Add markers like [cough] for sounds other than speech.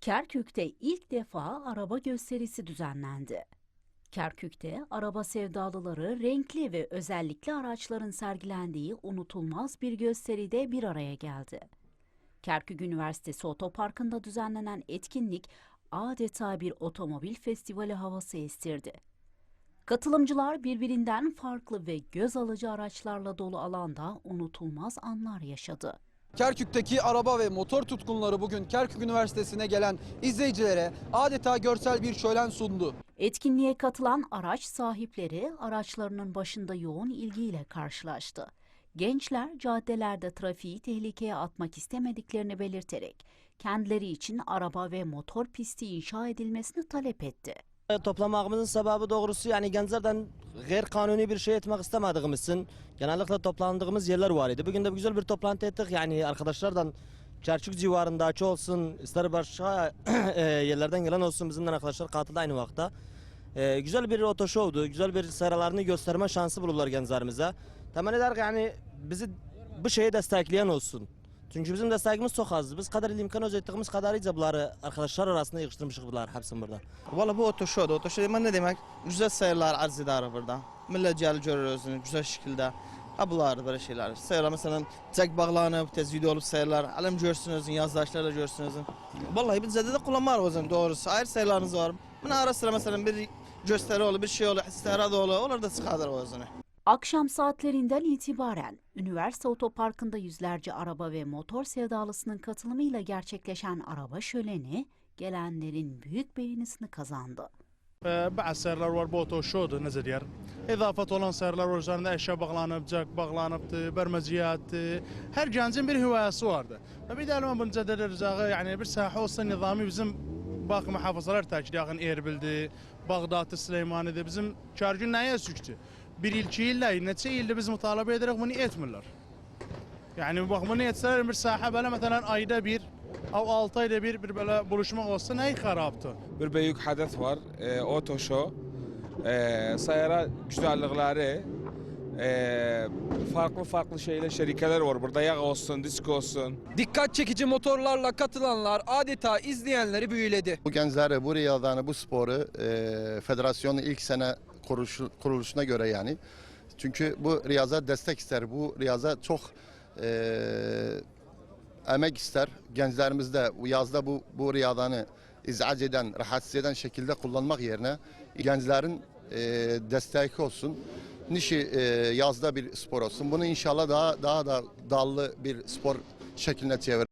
Kerkük'te ilk defa araba gösterisi düzenlendi. Kerkük'te araba sevdalıları renkli ve özellikli araçların sergilendiği unutulmaz bir gösteride bir araya geldi. Kerkük Üniversitesi Otoparkı'nda düzenlenen etkinlik adeta bir otomobil festivali havası estirdi. Katılımcılar birbirinden farklı ve göz alıcı araçlarla dolu alanda unutulmaz anlar yaşadı. Kerkük'teki araba ve motor tutkunları bugün Kerkük Üniversitesi'ne gelen izleyicilere adeta görsel bir şölen sundu. Etkinliğe katılan araç sahipleri araçlarının başında yoğun ilgiyle karşılaştı. Gençler caddelerde trafiği tehlikeye atmak istemediklerini belirterek kendileri için araba ve motor pisti inşa edilmesini talep etti. Toplamamızın sebebi doğrusu yani gençlerden gayr kanuni bir şey etmek istemediğimiz için genellikle toplandığımız yerler var idi. Bugün de güzel bir toplantı ettik. Yani arkadaşlardan Çerçük civarındaki olsun, ister başka [clears throat] e, yerlerden gelen olsun bizimle arkadaşlar katıldı aynı vakte. E, güzel bir otoşovdu, güzel bir seralarını gösterme şansı bulurlar gençlerimize. Temenni eder yani bizi bu şeye destekleyen olsun. Çünkü bizim destekimiz çok azdı. Biz kadar imkan özettiğimiz kadarıyla bunları arkadaşlar arasında yığıştırmışız bunlar hepsini burada. Valla bu otoşoda. Otoşoda ne demek? Güzel sayılar arz eder burada. Millet gelip görür özünü güzel şekilde. Ha bunlar böyle şeyler. Sayılar mesela tek bağlanıp tez video olup sayılar. Alem görsün özün, yazdaşlar da görsün. Vallahi biz zede de kullanmar özün doğrusu. Ayrı sayılarınız var. Buna ara sıra mesela bir gösteri olur, bir şey olur, istihara da olur. Onlar da sıkadır o özünü. Akşam saatlerinden itibaren üniversite otoparkında yüzlerce araba ve motor sevdalısının katılımıyla gerçekleşen araba şöleni gelenlerin büyük beğenisini kazandı. بعد سيرلر ور بوتو شود نزل ير إضافة olan سيرلر ور üzerinde eşya bağlanıp, cak bağlanıp, bermeziyat, her canzın bir hivayesi vardı. Ve bir de elman bunu zedeler rızağı yani bir saha olsa nizami bizim bakı muhafazalar takdiriyakın Erbil'di, Bağdat'ı, Süleymani'de bizim çarjın neye süktü? Bir ilçe illa, neçe ilde biz mutalebe ederek bunu etmirler. Yani bak bunu etseler bir saha böyle mesela ayda bir, av altı ayda bir bir böyle buluşma olsa neyi karaptı? bir büyük hedef var. E, Auto Show. E, sayara güzellikleri. E, farklı farklı şeyler, şirkeler var. Burada yağ olsun, disk olsun. Dikkat çekici motorlarla katılanlar adeta izleyenleri büyüledi. Bu gençleri, bu riyadanı, bu sporu e, federasyonun ilk sene kuruluşu, kuruluşuna göre yani. Çünkü bu riyaza destek ister. Bu riyaza çok e, emek ister. Gençlerimiz de yazda bu, bu riyadanı izac eden, rahatsız eden şekilde kullanmak yerine gençlerin e, desteği olsun. Nişi e, yazda bir spor olsun. Bunu inşallah daha daha da dallı bir spor şekline çevirir.